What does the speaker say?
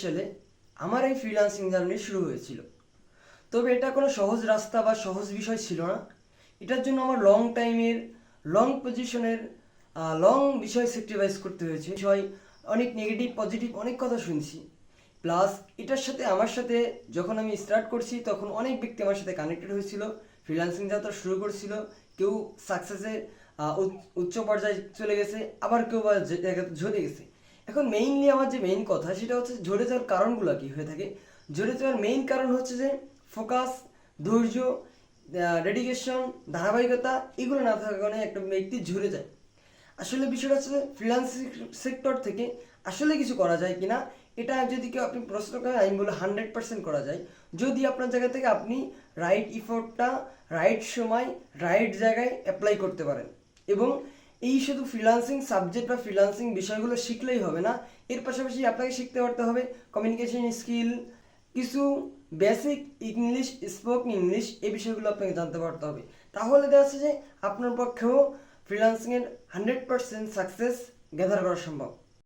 সালে আমার এই ফ্রিল্যান্সিং জার্নি শুরু হয়েছিল। তবে এটা কোনো সহজ রাস্তা বা সহজ বিষয় ছিল না। এটার জন্য আমার লং টাইমের লং পজিশনের লং বিষয় স্যাক্রিফাইস করতে হয়েছে। বিষয় অনেক নেগেটিভ পজিটিভ অনেক কথা শুনছি। প্লাস এটার সাথে আমার সাথে যখন আমি স্টার্ট করছি, তখন অনেক ব্যক্তি আমার সাথে কানেক্টেড হয়েছিল। ফ্রিল্যান্সিং যাত্রা শুরু করছিল। কেউ সাকসেসে উচ্চ পর্যায়ে চলে গেছে, আবার কেউ বা ঝরে গেছে। এখন মেইনলি আমার যে মেইন কথা সেটা হচ্ছে ঝরে যাওয়ার কারণগুলো কি হয়ে থাকে? ঝরে যাওয়ার মেইন কারণ হচ্ছে যে ফোকাস ধৈর্য ডেডিকেশন ধারাবাহিকতা এগুলো না থাকার কারণে একটা ব্যক্তি ঝরে যায়। আসলে বিষয়টা হচ্ছে যে ফ্রিল্যান্সিং সেক্টর থেকে আসলে কিছু করা যায় কিনা, এটা যদি কেউ আপনি প্রশ্ন করেন, আমি বলি হান্ড্রেড পার্সেন্ট করা যায়। যদি আপনার জায়গা থেকে আপনি রাইট ইফোর্টটা রাইট সময় রাইট জায়গায় অ্যাপ্লাই করতে পারেন। এবং এই শুধু ফ্রিলান্সিং সাবজেক্ট বা ফ্রিলান্সিং বিষয়গুলো শিখলেই হবে না, এর পাশাপাশি আপনাকে শিখতে পারতে হবে কমিউনিকেশন স্কিল কিছু বেসিক ইংলিশ স্পোকেন ইংলিশ এই বিষয়গুলো আপনাকে জানতে পারতে হবে। তাহলে দেখা যাচ্ছে যে আপনার পক্ষেও ফ্রিলান্সিংয়ের হান্ড্রেড পার্সেন্ট সাকসেস গ্যাদার করা সম্ভব।